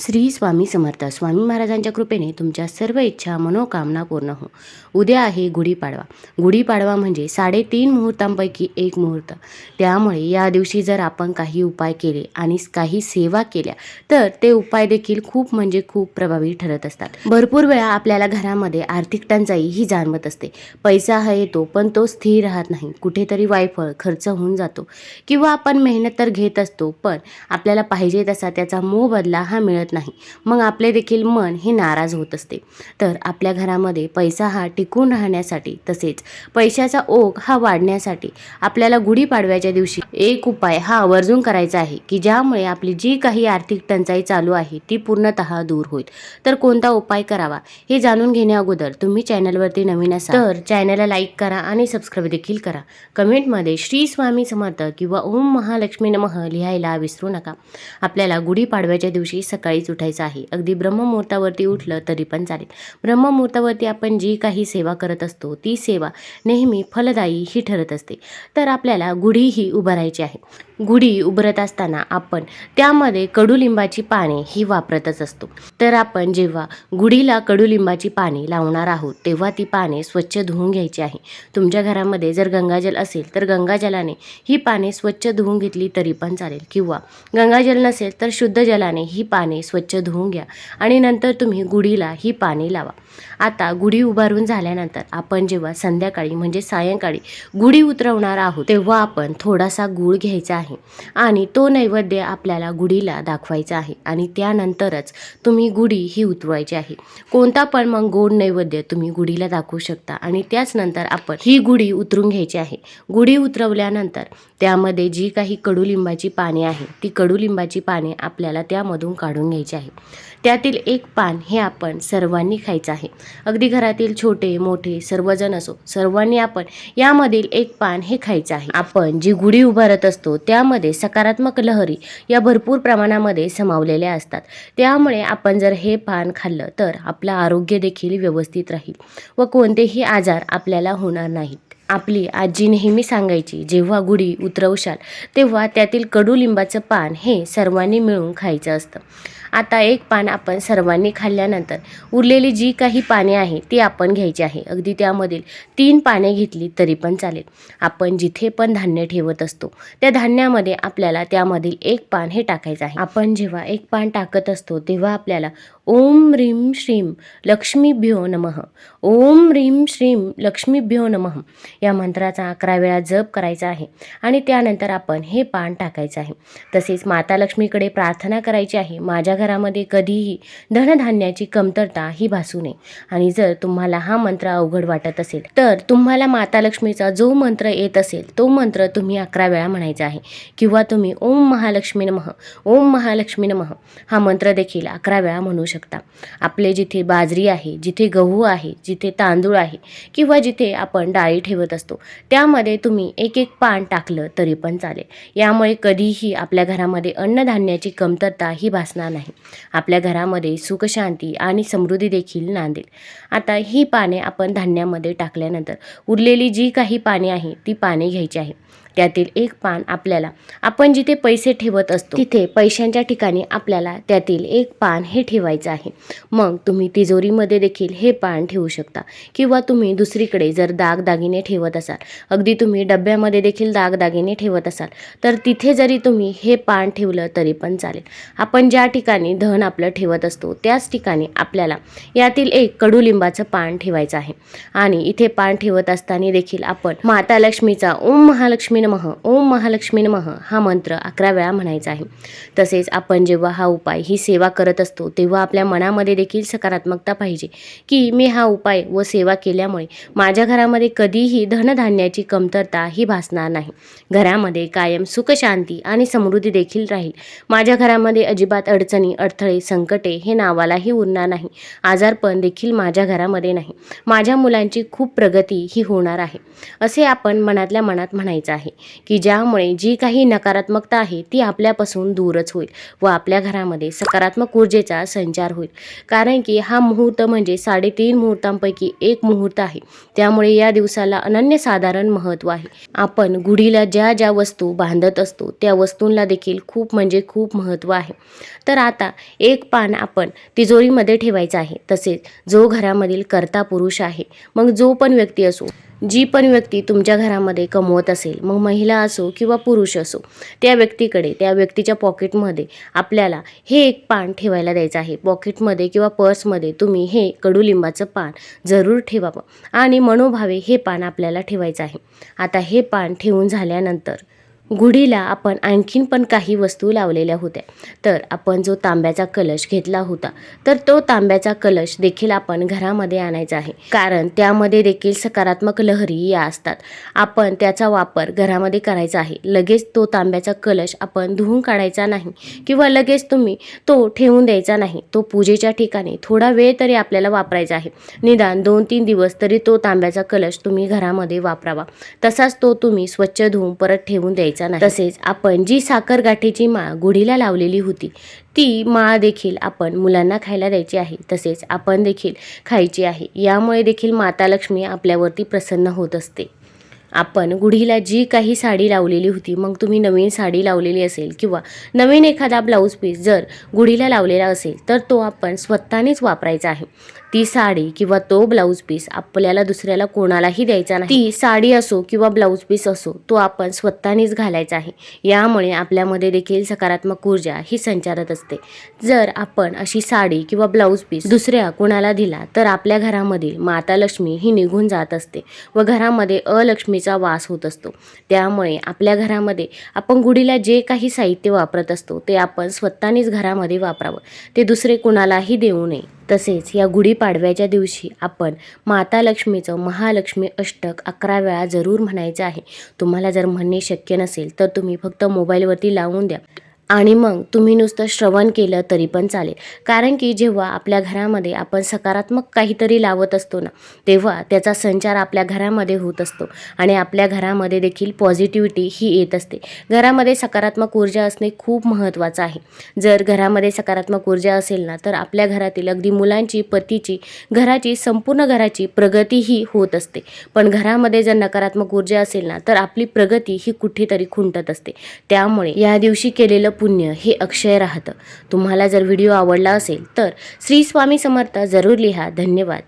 श्री स्वामी समर्थ. स्वामी महाराजांच्या कृपेने तुमच्या सर्व इच्छा मनोकामना पूर्ण हो. उद्या आहे गुढीपाडवा. गुढीपाडवा म्हणजे साडेतीन मुहूर्तांपैकी एक मुहूर्त. त्यामुळे या दिवशी जर आपण काही उपाय केले आणि काही सेवा केल्या तर ते उपाय देखील खूप म्हणजे खूप प्रभावी ठरत असतात. भरपूर वेळा आपल्याला घरामध्ये आर्थिक टंचाई ही जाणवत असते. पैसा हा येतो पण तो स्थिर राहत नाही. कुठेतरी वायफळ खर्च होऊन जातो. किंवा आपण मेहनत तर घेत असतो पण आपल्याला पाहिजे तसा त्याचा मोबदला हा मिळत नाही. मग आपले देखील मन हे नाराज होत असते. तर आपल्या घरामध्ये पैसा हा टिकून राहण्यासाठी तसेच पैशाचा ओघ हा वाढण्यासाठी आपल्याला गुढीपाडव्याच्या दिवशी एक उपाय हा आवर्जून करायचा आहे की ज्यामुळे आपली जी काही आर्थिक टंचाई चालू आहे ती पूर्णतः दूर होईल. तर कोणता उपाय करावा हे जाणून घेण्या अगोदर तुम्ही चॅनलवरती नवीन असाल तर चॅनलला लाईक करा आणि सबस्क्राईब देखील करा. कमेंटमध्ये श्री स्वामी समर्थ किंवा ओम महालक्ष्मी नमः लिहायला विसरू नका. आपल्याला गुढीपाडव्याच्या दिवशी सकाळी सकाळीच उठायचं आहे. अगदी ब्रह्ममुहूर्तावरती उठलं तरी पण चालेल. ब्रह्ममुहूर्तावरती आपण जी काही सेवा करत असतो ती सेवा नेहमी फलदायी ही ठरत असते. तर आपल्याला गुढी ही उभारायची आहे. गुढी उभारत असताना आपण त्यामध्ये कडुलिंबाची पाने ही वापरतच असतो. तर आपण जेव्हा गुढीला कडुलिंबाची पाने लावणार आहोत तेव्हा ती पाने स्वच्छ धुवून घ्यायची आहे. तुमच्या घरामध्ये जर गंगाजल असेल तर गंगाजलाने ही पाने स्वच्छ धुवून घेतली तरी पण चालेल. किंवा गंगाजल नसेल तर शुद्ध जलाने ही पाने स्वच्छ धुवून घ्या आणि नंतर तुम्ही गुढीला ही पाने लावा. आता गुढी उभारून झाल्यानंतर आपण जेव्हा संध्याकाळी म्हणजे सायंकाळी गुढी उतरवणार आहोत तेव्हा आपण थोडासा गूळ घ्यायचा आहे. आणि तो नैवेद्य आपल्याला गुढीला दाखवायचा आहे आणि त्यानंतरच तुम्ही गुढी ही उतरवायची आहे. कोणता पण मग गोड नैवेद्य तुम्ही गुढीला दाखवू शकता आणि त्याच नंतर आपण ही गुढी उतरून घ्यायची आहे. गुढी उतरवल्यानंतर त्यामध्ये जी काही कडुलिंबाची पाने आहे ती कडुलिंबाची पाने आपल्याला त्यामधून काढून घ्यायची आहे. त्यातील एक पान हे आपण सर्वांनी खायचं आहे. अगदी घरातील छोटे मोठे सर्वजण असो सर्वांनी आपण यामधील एक पान हे खायचं आहे. आपण जी गुढी उभारत असतो त्या त्यामध्ये सकारात्मक लहरी या भरपूर प्रमाणामध्ये समावलेल्या असतात. त्यामुळे आपण जर हे पान खाल्लं तर आपलं आरोग्य देखील व्यवस्थित राहील व कोणतेही आजार आपल्याला होणार नाही आपली आजी नेहमी सांगायची जेव्हा गुढी उतरवशाल तेव्हा त्यातील कडुलिंबाचं पान हे सर्वांनी मिळून खायचं असतं. आता एक पान आपण सर्वांनी खाल्ल्यानंतर उरलेली जी काही पाने आहे ती आपण घ्यायची आहे. अगदी त्यामधील तीन पाने घेतली तरी पण चालेल. आपण जिथे पण धान्य ठेवत असतो त्या धान्यामध्ये आपल्याला त्यामधील एक पान हे टाकायचं आहे. आपण जेव्हा एक पान टाकत असतो तेव्हा आपल्याला ओम ह्रीं श्रीम लक्ष्मीभ्यो नमः. ओम ह्रीं श्रीम लक्ष्मीभ्यो नमः. या मंत्राचा अकरा वेळा जप करायचा आहे आणि त्यानंतर आपण हे पान टाकायचं आहे. तसेच माता लक्ष्मीकडे प्रार्थना करायची आहे. माझ्या घरामध्ये कधीही धनधान्याची कमतरता ही भासू नये. आणि जर तुम्हाला हा मंत्र अवघड वाटत असेल तर तुम्हाला माता लक्ष्मीचा जो मंत्र येत असेल तो मंत्र तुम्ही अकरा वेळा म्हणायचा आहे. किंवा तुम्ही ओम महालक्ष्मी नमः ओम महालक्ष्मी नमः हा मंत्र देखील अकरा वेळा म्हणू शकता. आपले जिथे बाजरी आहे जिथे गहू आहे जिथे तांदूळ आहे किंवा जिथे आपण डाळी ठेवत असतो त्यामध्ये तुम्ही एक एक पान टाकलं तरी पण चालेल. यामुळे कधीही आपल्या घरामध्ये अन्नधान्याची कमतरता ही भासणार नाही. आपल्या घरामध्ये सुखशांती आणि समृद्धी देखील नांदेल. आता ही पाने आपण धान्यामध्ये टाकल्यानंतर उरलेली जी काही पाने आहे ती पाने घ्यायची आहे. त्यातील एक पान आपल्याला आपण जिथे पैसे ठेवत असतो तिथे पैशांच्या ठिकाणी आपल्याला त्यातील एक पान हे ठेवायचं आहे. मग तुम्ही तिजोरीमध्ये देखील हे पान ठेवू शकता. किंवा तुम्ही दुसरीकडे जर दागदागिने ठेवत असाल अगदी तुम्ही डब्यामध्ये देखील दागदागिने ठेवत असाल तर तिथे जरी तुम्ही हे पान ठेवलं तरी पण चालेल. आपण ज्या ठिकाणी धन आपलं ठेवत असतो त्याच ठिकाणी आपल्याला यातील एक कडुलिंबाचं पान ठेवायचं आहे. आणि इथे पान ठेवत असताना देखील आपण माता लक्ष्मीचा ओम महालक्ष्मी नमः ओम महालक्ष्मी नमः हा मंत्र अकरा वेळा म्हणायचा आहे. तसेच आपण जेव्हा हा उपाय ही सेवा करत असतो तेव्हा आपल्या मनामध्ये देखील सकारात्मकता पाहिजे. की मी हा उपाय व सेवा केल्यामुळे माझ्या घरामध्ये कधीही धनधान्याची कमतरता ही भासणार नाही. घरामध्ये कायम सुखशांती आणि समृद्धी देखील राहील. माझ्या घरामध्ये अजिबात अडचणी अडथळे संकटे हे नावालाही उरणार नाही. आजारपण देखील माझ्या घरामध्ये नाही. माझ्या मुलांची खूप प्रगती ही होणार आहे. असे आपण मनातल्या मनात म्हणायचं आहे. की ज्यामुळे जी काही नकारात्मकता आहे ती आपल्यापासून दूरच होईल व आपल्या घरामध्ये सकारात्मक ऊर्जेचा संचार होईल. कारण की हा मुहूर्त म्हणजे साडेतीन मुहूर्तांपैकी एक मुहूर्त आहे. त्यामुळे या दिवसाला अनन्यसाधारण महत्त्व आहे. आपण गुढीला ज्या ज्या वस्तू बांधत असतो त्या वस्तूंना देखील खूप म्हणजे खूप महत्त्व आहे. तर आता एक पान आपण तिजोरीमध्ये ठेवायचं आहे. तसेच जो घरामधील कर्ता पुरुष आहे मग जो पण व्यक्ती असो जी पण व्यक्ती तुमच्या घरामध्ये कमवत असेल मग महिला असो किंवा पुरुष असो त्या व्यक्तीकडे त्या व्यक्तीच्या पॉकेटमध्ये आपल्याला हे एक पान ठेवायला द्यायचं आहे. पॉकेटमध्ये किंवा पर्समध्ये तुम्ही हे कडुलिंबाचं पान जरूर ठेवावं. आणि मनोभावे हे पान आपल्याला ठेवायचं आहे. आता हे पान ठेवून झाल्यानंतर गुढीला आपण आणखीन पण काही वस्तू लावलेल्या होत्या. तर आपण जो तांब्याचा कलश घेतला होता तर तो तांब्याचा कलश देखील आपण घरामध्ये आणायचा आहे. कारण त्यामध्ये देखील सकारात्मक लहरी या असतात. आपण त्याचा वापर घरामध्ये करायचा आहे. लगेच तो तांब्याचा कलश आपण धुवून काढायचा नाही किंवा लगेच तुम्ही तो ठेवून द्यायचा नाही. तो पूजेच्या ठिकाणी थोडा वेळ तरी आपल्याला वापरायचा आहे. निदान दोन तीन दिवस तरी तो तांब्याचा कलश तुम्ही घरामध्ये वापरावा. तसाच तो तुम्ही स्वच्छ धुवून परत ठेवून द्यायचा नाही. तसेच आपण जी साखर गाठीची माळ गुढीला लावलेली होती ती माळ देखील आपण मुलांना खायला द्यायची आहे. तसेच आपण देखील खायची आहे. यामुळे देखील माता लक्ष्मी आपल्यावरती प्रसन्न होत असते. आपण गुढीला जी काही साडी लावलेली होती मग तुम्ही नवीन साडी लावलेली असेल किंवा नवीन एखादा ब्लाऊज पीस जर गुढीला लावलेला असेल तर तो आपण स्वतःनेच वापरायचा आहे. ती साडी किंवा तो ब्लाऊज पीस आपल्याला दुसऱ्याला कोणालाही द्यायचा नाही. ती साडी असो किंवा ब्लाऊज पीस असो तो आपण स्वतःनेच घालायचा आहे. यामुळे आपल्यामध्ये देखील सकारात्मक ऊर्जा ही संचारत असते. जर आपण अशी साडी किंवा ब्लाऊज पीस दुसऱ्या कोणाला दिला तर आपल्या घरामधील माता लक्ष्मी ही निघून जात असते व घरामध्ये अलक्ष्मीचा वास होत असतो. त्यामुळे आपल्या घरामध्ये आपण गुढीला जे काही साहित्य वापरत असतो ते आपण स्वतःनेच घरामध्ये वापरावं. ते दुसरे कुणालाही देऊ नये. तसेच या गुढीपाडव्याच्या दिवशी आपण माता लक्ष्मीचं महालक्ष्मी अष्टक अकरा वेळा जरूर म्हणायचं आहे. तुम्हाला जर म्हणणे शक्य नसेल तर तुम्ही फक्त मोबाईलवरती लावून द्या. आणि मग तुम्ही नुसतं श्रवण केलं तरी पण चालेल. कारण की जेव्हा आपल्या घरामध्ये आपण सकारात्मक काहीतरी लावत असतो ना तेव्हा त्याचा संचार आपल्या घरामध्ये होत असतो आणि आपल्या घरामध्ये देखील पॉझिटिव्हिटी ही येत असते. घरामध्ये सकारात्मक ऊर्जा असणे खूप महत्त्वाचं आहे. जर घरामध्ये सकारात्मक ऊर्जा असेल ना तर आपल्या घरातील अगदी मुलांची पतीची घराची संपूर्ण घराची प्रगतीही होत असते. पण घरामध्ये जर नकारात्मक ऊर्जा असेल ना तर आपली प्रगती ही कुठेतरी खुंटत असते. त्यामुळे या दिवशी केलेलं पुण्य हे अक्षय राहतं. तुम्हाला जर व्हिडिओ आवडला असेल तर श्री स्वामी समर्थ जरूर लिहा. धन्यवाद.